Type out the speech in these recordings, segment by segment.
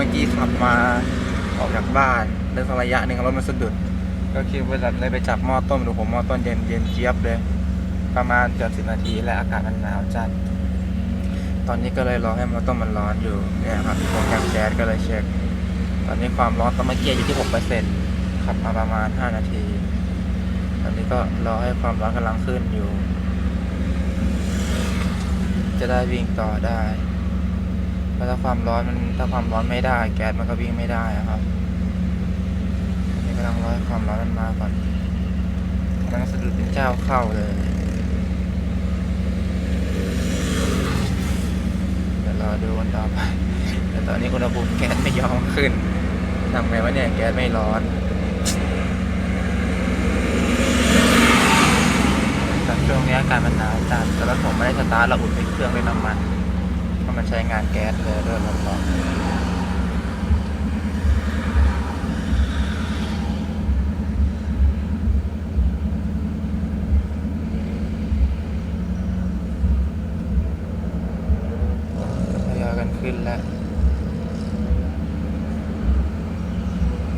มื่อกี้ขับมาออกจากบ้านเดินสักระยะหนึ่งรถมันสะดุด ก็คิดว่าจะเลยไปจับหม้อต้มดูผมหม้อต้มเย็นเย็นเจี๊ยบเลย ประมาณเกือบสิบนาทีและอากาศมันหนาวจัด ตอนนี้ก็เลยรอให้หม้อต้มมันร้อนอยู่เนี่ยครับโปรแกรมแก๊สก็เลยเช็ค ตอนนี้ความร้อนตอนเมื่อกี้อยู่ที่หกเปอร์เซ็นต์ขับมาประมาณห้านาที ตอนนี้ก็รอให้ความร้อนกำลังขึ้นอยู่ จะได้วิ่งต่อได้ ราะถ้าความร้อนมันถ้าความร้อนไม่ได้ แก๊สมันก็วิ่งไม่ได้ครับนนี้กำลังร้อให้ความร้อนมันมาก่อนกำลังสะดุดเป็นเจ้าเข้าเลยเดี๋ยวรอดูวันต่อไปแต่ตอนนี้อุณหภูมิแก๊สไม่ยอมขึ้นทำไงวะเนี่ยแก๊สไม่ร้อนแต่ช่วงนี้อากาศมันหนาวจัดแต่รถผมไม่ได้สตาร์ทเราอุ่นเป็นเครื่องด้วยน้ำมัน ราะมันใช้งานแก๊สเลยด้วยร้อนๆทยอยกันขึ้นแล้ว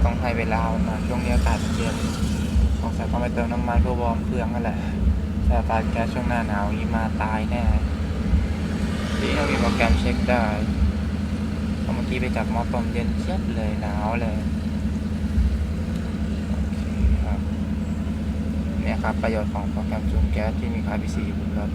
ต้องให้เวลาหน่อยช่วงนี้อากาศเย็นสงสัยต้องไปเติมน้ำมันเพื่อวอร์มเครื่องนั่นแหละแต่ตารแก๊สช่วงหน้าหนาวยีมาตายแน่ เรามีโปรแกรมเช็คได้เพราะเมื่อกี้ไปจับมอต้มเย็นเช็ดเลยหนาวเลยเนี่ยครับประโยชน์ของโปรแกรมจูนแก๊สที่มี RPC อยู่บนรถ